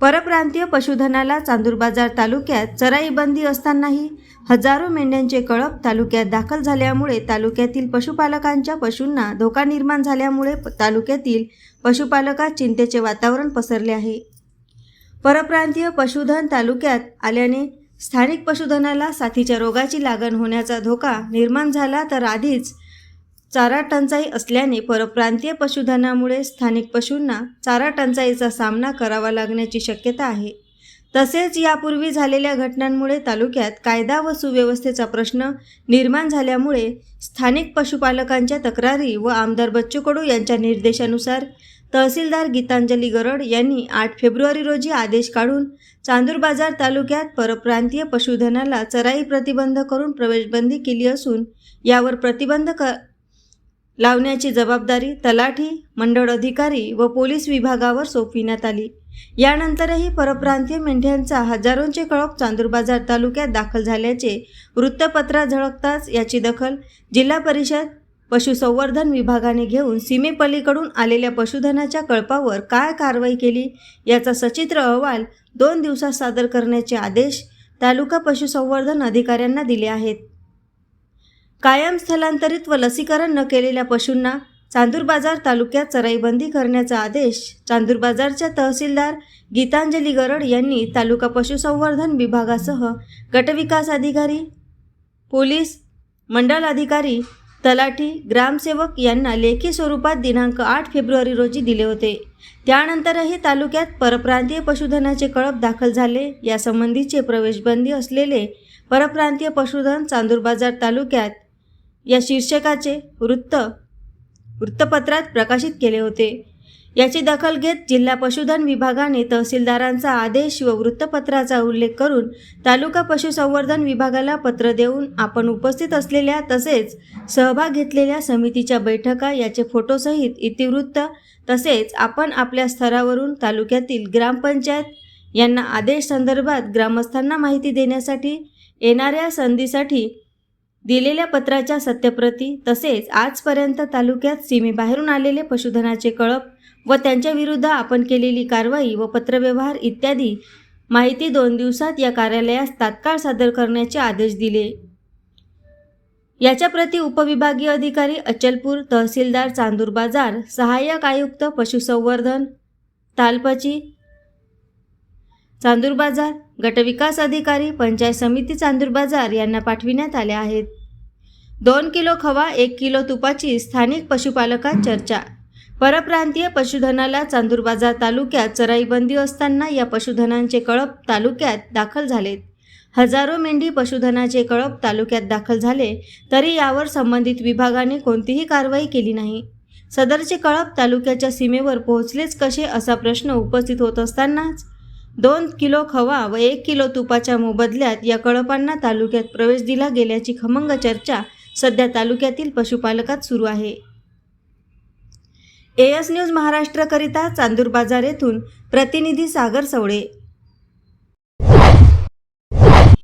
परप्रांतीय पशुधनाला चांदूर बाजार तालुक्यात चराई बंदी असतानाही हजारो मेंढ्यांचे कळप तालुक्यात दाखल झाल्यामुळे तालुक्यातील पशुपालकांच्या पशूंना धोका निर्माण झाल्यामुळे तालुक्यातील पशुपालकात चिंतेचे वातावरण पसरले आहे. परप्रांतीय पशुधन तालुक्यात आल्याने स्थानिक पशुधनाला साथीच्या रोगाची लागण होण्याचा धोका निर्माण झाला तर आधीच चारा टंचाई असल्याने परप्रांतीय पशुधनामुळे स्थानिक पशूंना चारा टंचाईचा सामना करावा लागण्याची शक्यता आहे. तसेच यापूर्वी झालेल्या घटनांमुळे तालुक्यात कायदा व सुव्यवस्थेचा प्रश्न निर्माण झाल्यामुळे स्थानिक पशुपालकांच्या तक्रारी व आमदार बच्चू कडू यांच्या निर्देशानुसार तहसीलदार गीतांजली गरड यांनी आठ फेब्रुवारी रोजी आदेश काढून चांदूर बाजार तालुक्यात परप्रांतीय पशुधनाला चराई प्रतिबंध करून प्रवेशबंदी केली असून यावर प्रतिबंध क लावण्याची जबाबदारी तलाठी मंडळ अधिकारी व पोलीस विभागावर सोपविण्यात आली. यानंतरही परप्रांतीय मेंढ्यांचा हजारोंचे कळप चांदूर बाजार तालुक्यात दाखल झाल्याचे वृत्तपत्रात झळकताच याची दखल जिल्हा परिषद पशुसंवर्धन विभागाने घेऊन सीमेपलीकडून आलेल्या पशुधनाच्या कळपावर काय कारवाई केली याचा सचित्र अहवाल दोन दिवसात सादर करण्याचे आदेश तालुका पशुसंवर्धन अधिकाऱ्यांना दिले आहेत. कायम स्थलांतरित व लसीकरण न केलेल्या पशूंना चांदूर बाजार तालुक्यात चराईबंदी करण्याचा आदेश चांदूर बाजारच्या तहसीलदार गीतांजली गरड यांनी तालुका पशुसंवर्धन विभागासह गटविकास अधिकारी पोलीस मंडळ अधिकारी तलाठी ग्रामसेवक यांना लेखी स्वरूपात दिनांक आठ फेब्रुवारी रोजी दिले होते. त्यानंतरही तालुक्यात परप्रांतीय पशुधनाचे कळप दाखल झाले. यासंबंधीचे प्रवेशबंदी असलेले परप्रांतीय पशुधन चांदूर बाजार तालुक्यात या शीर्षकाचे वृत्त वृत्तपत्रात प्रकाशित केले होते. याची दखल घेत जिल्हा पशुधन विभागाने तहसीलदारांचा आदेश व वृत्तपत्राचा उल्लेख करून तालुका पशुसंवर्धन विभागाला पत्र देऊन आपण उपस्थित असलेल्या तसेच सहभाग घेतलेल्या समितीच्या बैठका याचे फोटोसहित इतिवृत्त तसेच आपण आपल्या स्तरावरून तालुक्यातील ग्रामपंचायत यांना आदेश संदर्भात ग्रामस्थांना माहिती देण्यासाठी येणाऱ्या संधीसाठी दिलेल्या पत्राच्या सत्यप्रती तसेच आजपर्यंत तालुक्यात सीमेबाहेरून आलेले पशुधनाचे कळप व त्यांच्या विरुद्ध आपण केलेली कारवाई व पत्रव्यवहार इत्यादी माहिती दोन दिवसात या कार्यालयास तात्काळ सादर करण्याचे आदेश दिले. याच्याप्रती उपविभागीय अधिकारी अचलपूर तहसीलदार चांदूर बाजार सहाय्यक आयुक्त पशुसंवर्धन तालपची चांदूर बाजार गटविकास अधिकारी पंचायत समिती चांदूर बाजार यांना पाठविण्यात आल्या आहेत. दोन किलो खवा एक किलो तुपाची स्थानिक पशुपालकात चर्चा. परप्रांतीय पशुधनाला चांदूर बाजार तालुक्यात चराईबंदी असताना या पशुधनांचे कळप तालुक्यात दाखल झालेत. हजारो मेंढी पशुधनाचे कळप तालुक्यात दाखल झाले तरी यावर संबंधित विभागाने कोणतीही कारवाई केली नाही. सदरचे कळप तालुक्याच्या सीमेवर पोहोचलेच कसे असा प्रश्न उपस्थित होत असतानाच दोन किलो खवा व एक किलो तुपाच्या मोबदल्यात या कळपांना तालुक्यात प्रवेश दिला गेल्याची खमंग चर्चा सध्या तालुक्यातील पशुपालकात सुरू आहे. एएस न्यूज महाराष्ट्रकरिता चांदूर बाजार येथून प्रतिनिधी सागर सवळे